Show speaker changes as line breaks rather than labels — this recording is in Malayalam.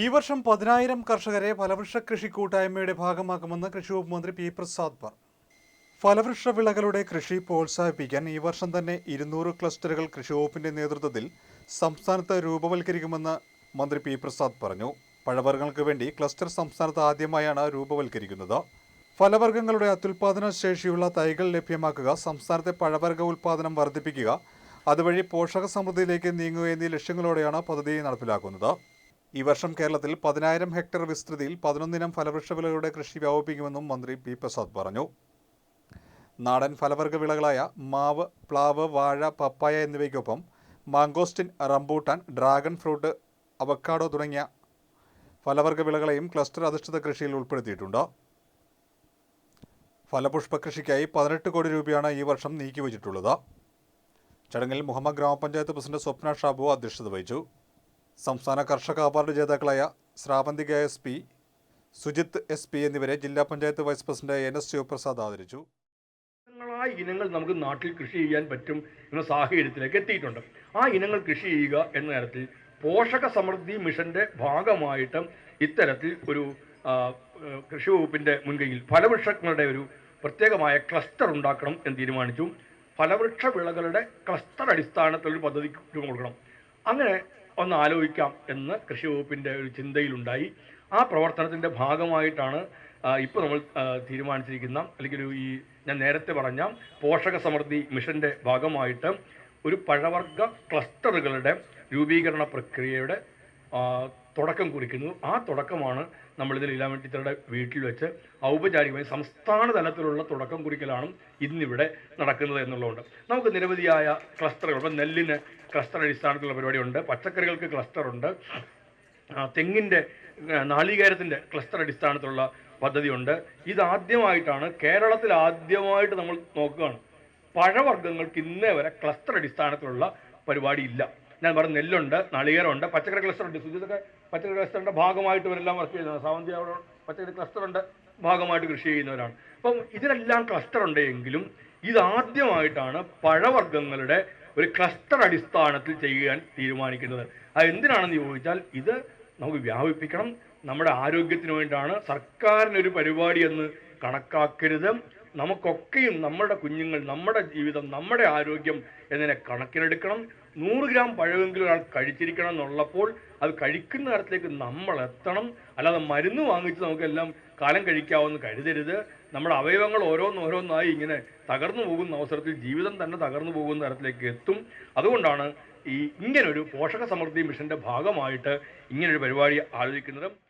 ഈ വർഷം പതിനായിരം കർഷകരെ ഫലവൃക്ഷ കൃഷി കൂട്ടായ്മയുടെ ഭാഗമാക്കുമെന്ന് കൃഷി വകുപ്പ് മന്ത്രി പി പ്രസാദ് പറഞ്ഞു. ഫലവൃക്ഷ വിളകളുടെ കൃഷി പ്രോത്സാഹിപ്പിക്കാൻ ഈ വർഷം തന്നെ ഇരുന്നൂറ് ക്ലസ്റ്ററുകൾ കൃഷി വകുപ്പിന്റെ നേതൃത്വത്തിൽ സംസ്ഥാനത്ത് രൂപവൽക്കരിക്കുമെന്ന് മന്ത്രി പി പ്രസാദ് പറഞ്ഞു. പഴവർഗങ്ങൾക്ക് വേണ്ടി ക്ലസ്റ്റർ സംസ്ഥാനത്ത് ആദ്യമായാണ് രൂപവൽക്കരിക്കുന്നത്. ഫലവർഗങ്ങളുടെ അത്യുൽപാദന ശേഷിയുള്ള തൈകൾ ലഭ്യമാക്കുക സംസ്ഥാനത്തെ പഴവർഗ ഉൽപാദനം വർദ്ധിപ്പിക്കുക അതുവഴി പോഷക സമൃദ്ധിയിലേക്ക് നീങ്ങുക എന്നീ ലക്ഷ്യങ്ങളോടെയാണ് പദ്ധതി നടപ്പിലാക്കുന്നത്. ഈ വർഷം കേരളത്തിൽ പതിനായിരം ഹെക്ടർ വിസ്തൃതിയിൽ പതിനൊന്നിനം ഫലവൃക്ഷ വിളകളുടെ കൃഷി വ്യാപിപ്പിക്കുമെന്നും മന്ത്രി പി പ്രസാദ് പറഞ്ഞു. നാടൻ ഫലവർഗ വിളകളായ മാവ് പ്ലാവ് വാഴ പപ്പായ എന്നിവയ്ക്കൊപ്പം mangosteen rambutan dragon fruit avocado തുടങ്ങിയ ഫലവർഗ വിളകളെയും ക്ലസ്റ്റർ അധിഷ്ഠിത കൃഷിയിൽ ഉൾപ്പെടുത്തിയിട്ടുണ്ട്. ഫലപുഷ്പ കൃഷിക്കായി പതിനെട്ട് കോടി രൂപയാണ് ഈ വർഷം നീക്കിവച്ചിട്ടുള്ളത്. ചടങ്ങിൽ മുഹമ്മദ് ഗ്രാമപഞ്ചായത്ത് പ്രസിഡന്റ് സ്വപ്ന ഷാബു അധ്യക്ഷത വഹിച്ചു. സംസ്ഥാന കർഷക അവാർഡ് ജേതാക്കളായ Sravanthika S P Sujith S P എന്നിവരെ ജില്ലാ panchayat vice president N S Sivaprasad ആദരിച്ചു.
ഇനങ്ങൾ നമുക്ക് നാട്ടിൽ കൃഷി ചെയ്യാൻ പറ്റും എന്ന സാഹചര്യത്തിലേക്ക് എത്തിയിട്ടുണ്ട്. ആ ഇനങ്ങൾ കൃഷി ചെയ്യുക എന്ന തരത്തിൽ പോഷക സമൃദ്ധി മിഷന്റെ ഭാഗമായിട്ട് ഇത്തരത്തിൽ ഒരു കൃഷി വകുപ്പിന്റെ മുൻകൈയിൽ ഫലവൃക്ഷങ്ങളുടെ ഒരു പ്രത്യേകമായ ക്ലസ്റ്റർ ഉണ്ടാക്കണം എന്ന് തീരുമാനിച്ചു. ഫലവൃക്ഷ വിളകളുടെ ക്ലസ്റ്റർ അടിസ്ഥാനത്തിൽ ഒരു പദ്ധതി കൊടുക്കണം. അങ്ങനെ ഒന്ന് ആലോചിക്കാം എന്ന് കൃഷി വകുപ്പിന്റെ ഒരു ചിന്തയിലുണ്ടായി. ആ പ്രവർത്തനത്തിന്റെ ഭാഗമായിട്ടാണ് ഇപ്പോൾ നമ്മൾ തീരുമാനിച്ചിരിക്കുന്ന അല്ലെങ്കിൽ ഈ ഞാൻ നേരത്തെ പറഞ്ഞ പോഷക സമൃദ്ധി മിഷന്റെ ഭാഗമായിട്ട് ഒരു പഴവർഗ ക്ലസ്റ്ററുകളുടെ രൂപീകരണ പ്രക്രിയയുടെ തുടക്കം കുറിക്കുന്നു. ആ തുടക്കമാണ് നമ്മളിതിൽ ടീച്ചറുടെ വീട്ടിൽ വെച്ച് ഔപചാരികമായി സംസ്ഥാന തലത്തിലുള്ള തുടക്കം കുറിക്കലാണ് ഇന്നിവിടെ നടക്കുന്നത് എന്നുള്ളതുകൊണ്ട്. നമുക്ക് നിരവധിയായ ക്ലസ്റ്ററുകൾ ഇപ്പം നെല്ലിന് ക്ലസ്റ്റർ അടിസ്ഥാനത്തിലുള്ള പരിപാടിയുണ്ട് പച്ചക്കറികൾക്ക് ക്ലസ്റ്ററുണ്ട് തെങ്ങിന്റെ നാളികേരത്തിന്റെ ക്ലസ്റ്റർ അടിസ്ഥാനത്തിലുള്ള പദ്ധതിയുണ്ട്. ഇതാദ്യമായിട്ടാണ് കേരളത്തിൽ ആദ്യമായിട്ട് നമ്മൾ നോക്കുകയാണ്. പഴവർഗങ്ങൾക്ക് ഇന്നേ വരെ ക്ലസ്റ്റർ അടിസ്ഥാനത്തിലുള്ള പരിപാടിയില്ല ഞാൻ പറഞ്ഞ നെല്ലുണ്ട് നാളികേരമുണ്ട് പച്ചക്കറി ക്ലസ്റ്റർ ഉണ്ട്. സുജിതൊക്കെ പച്ചക്കറി ക്ലസ്റ്ററിന്റെ ഭാഗമായിട്ട് ഇവരെല്ലാം വർക്ക് ചെയ്യുന്നത് സാവന്തി അവിടെ പച്ചക്കറി ക്ലസ്റ്ററിന്റെ ഭാഗമായിട്ട് കൃഷി ചെയ്യുന്നവരാണ്. അപ്പം ഇതിനെല്ലാം ക്ലസ്റ്റർ ഉണ്ടെങ്കിലും ഇതാദ്യമായിട്ടാണ് പഴവർഗങ്ങളുടെ ഒരു ക്ലസ്റ്റർ അടിസ്ഥാനത്തിൽ ചെയ്യാൻ തീരുമാനിക്കുന്നത്. അത് എന്തിനാണെന്ന് ചോദിച്ചാൽ ഇത് നമുക്ക് വ്യാപിപ്പിക്കണം. നമ്മുടെ ആരോഗ്യത്തിന് വേണ്ടിയാണ് സർക്കാരിനൊരു പരിപാടി എന്ന് കണക്കാക്കരുത്. നമുക്കൊക്കെയും നമ്മുടെ കുഞ്ഞുങ്ങൾ നമ്മുടെ ജീവിതം നമ്മുടെ ആരോഗ്യം എന്നതിനെ കണക്കിലെടുക്കണം. നൂറ് ഗ്രാം പഴമെങ്കിലും ഒരാൾ കഴിച്ചിരിക്കണം എന്നുള്ളപ്പോൾ അത് കഴിക്കുന്ന തരത്തിലേക്ക് നമ്മൾ എത്തണം. അല്ലാതെ മരുന്ന് വാങ്ങിച്ച് നമുക്കെല്ലാം കാലം കഴിക്കാവുമെന്ന് കരുതരുത്. നമ്മുടെ അവയവങ്ങൾ ഓരോന്നോരോന്നായി ഇങ്ങനെ തകർന്നു പോകുന്ന അവസരത്തിൽ ജീവിതം തന്നെ തകർന്നു പോകുന്ന തരത്തിലേക്ക് എത്തും. അതുകൊണ്ടാണ് ഈ ഇങ്ങനൊരു പോഷക സമൃദ്ധി മിഷന്റെ ഭാഗമായിട്ട് ഇങ്ങനൊരു പരിപാടി ആലോചിക്കുന്നത്.